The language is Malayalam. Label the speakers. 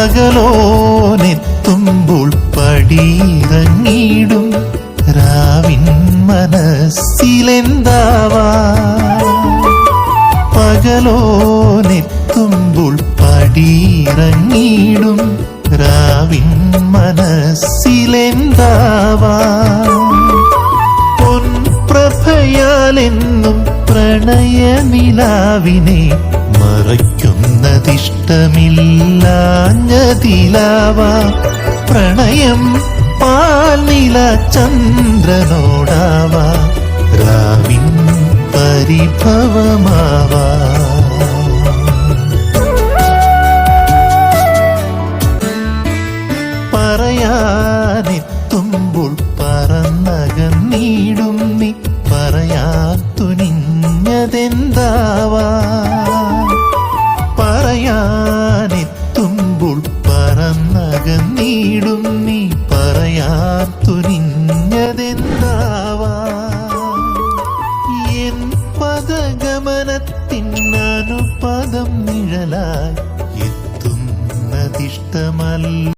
Speaker 1: പകലോനെത്തുമ്പോൾ പടിയിറങ്ങിയിടും. രാവിൻ മനസ്സിലെന്താവാ? പകലോനെത്തുമ്പോൾ പടിയിറങ്ങിയിടും. രാവിൻ മനസ്സിലെന്താവാ? പൊൻപ്രഭയാലെന്നും പ്രണയനിലാവിനെ മറയ്ക്കുന്നതിഷ്ടമില്ലാഞ്ഞതിലാവാ പ്രണയം പാൽനില ചന്ദ്രനോടാവാ രാവിൻ പരിഭവമാവാ. പറയാനെത്തുമ്പോൾ പദഗമനത്തിനനുപദം നിഴലായി എത്തുന്നതിഷ്ടമല്ല.